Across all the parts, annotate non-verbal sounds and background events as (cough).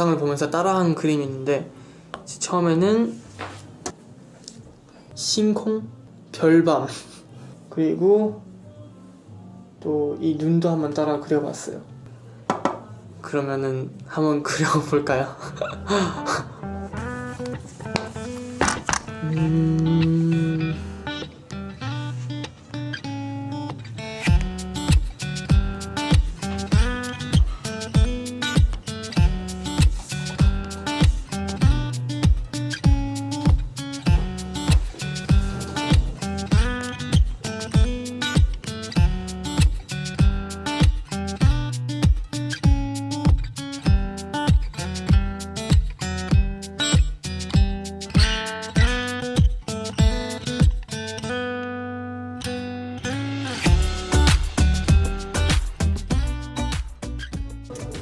영상을 보면서 따라한 그림이 있는데 처음에는星콩, 별밤 (laughs) 그리고 또 이 눈도 한번 따라 그려봤어요. 그러면은 한번 (laughs) 그려볼까요? (laughs) 음...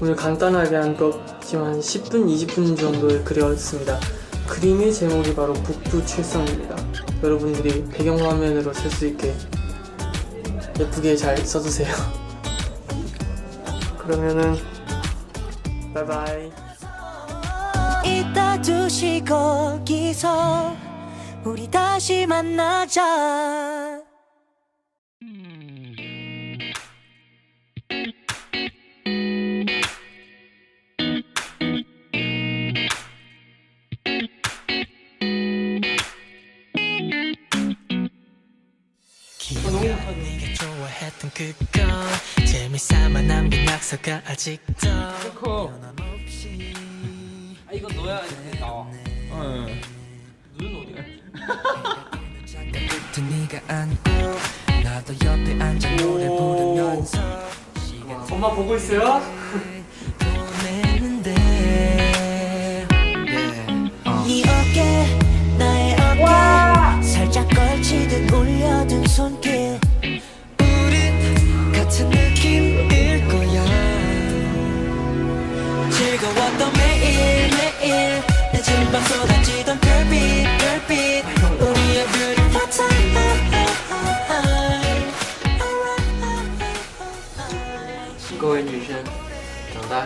오늘 간단하게 한 거지만 10분, 20분 정도에 그렸습니다. 그림의 제목이 바로 북부 칠성입니다. 여러분들이 배경화면으로 쓸 수 있게 예쁘게 잘 써주세요. (laughs) 그러면은 바이바이. 이따 두시 거기서 우리 다시 만나자 했던 그거. 재미삼아 남긴 낙서가 아직도 변함없이 아 이거 넣어야? 나와. 끝에 네가 안고 나도 옆에 앉아 노래 부르면서 엄마 보고 있어요?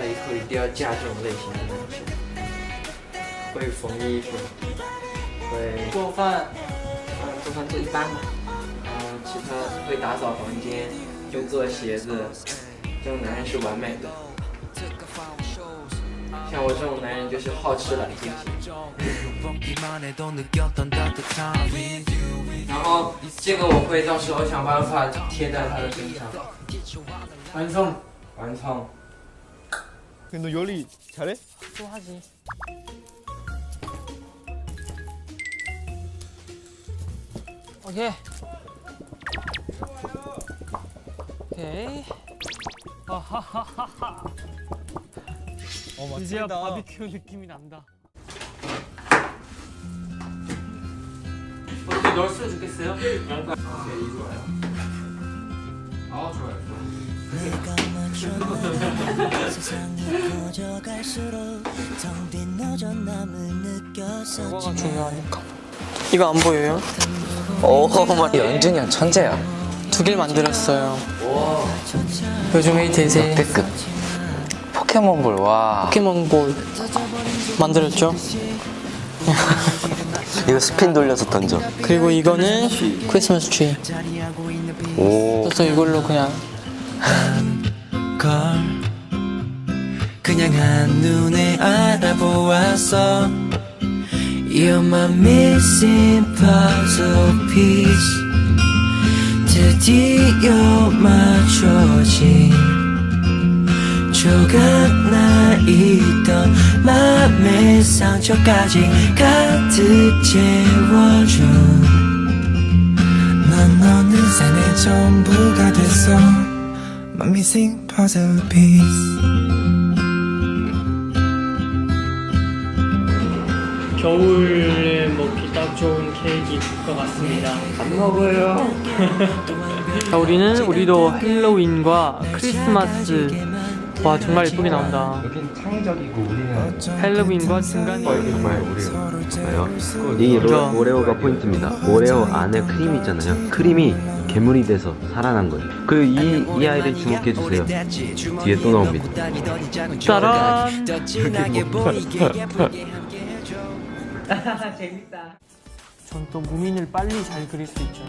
以后一定要嫁这种类型的男生会缝衣服。会做饭。做饭做一般吧嗯其他会打扫房间就做鞋子。这种男人是完美的。像我这种男人就是好吃懒做 (laughs) 然后这个我会到时候想办法贴在他的身上。完成完成 완성。 너 요리 잘해? 또 하지. 오케이. 오케이. 아하하하하. 어 이제야 맞습니다. 바비큐 느낌이 난다. 어떻게 넣었으면 좋겠어요? 양파. 아 뭐가 중요하니까. 이거 안 보여요? 오, 연준이 형 천재야. 두 개를 만들었어요. 요즘 에 대세 역대급. 포켓몬볼, 와. 포켓몬볼 만들었죠. (laughs) 이거 스핀 돌려서 던져. 그리고 이거는 크리스마스 트리. 오. 그래서 이걸로 그냥 걸 그냥 한눈에 알아보았어 You're my missing puzzle piece 드디어 맞춰진 조각나 있던 맘의 상처까지 가득 채워준 넌 어느새 내 전부가 됐어. My missing puzzle piece 겨울에 먹기 딱 좋은 케이크일 것 같습니다. 안 먹어요. (laughs) 자, 우리는 우리도 헬로윈과 크리스마스 와 정말 예쁘게 나온다. 여긴 창의적이고 우리는 헬로윈과 중간 정말 우리가 봐요. 이 로, 오레오가 포인트입니다. 오레오 안에 크림이 있잖아요. 크림이 괴물이 돼서 살아난 거예요. 그이이 아이를 주목해 주세요. 뒤에 또 나옵니다. 짜란. 전또 무민을 빨리 잘 그릴 수 있죠.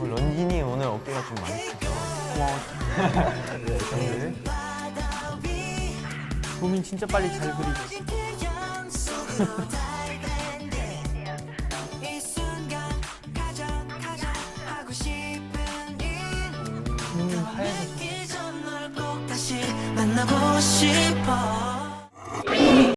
런쥔이 오늘 어깨가 좀 많이 (laughs) 무민 진짜 빨리 잘. 무민 하얘서 만나고 싶어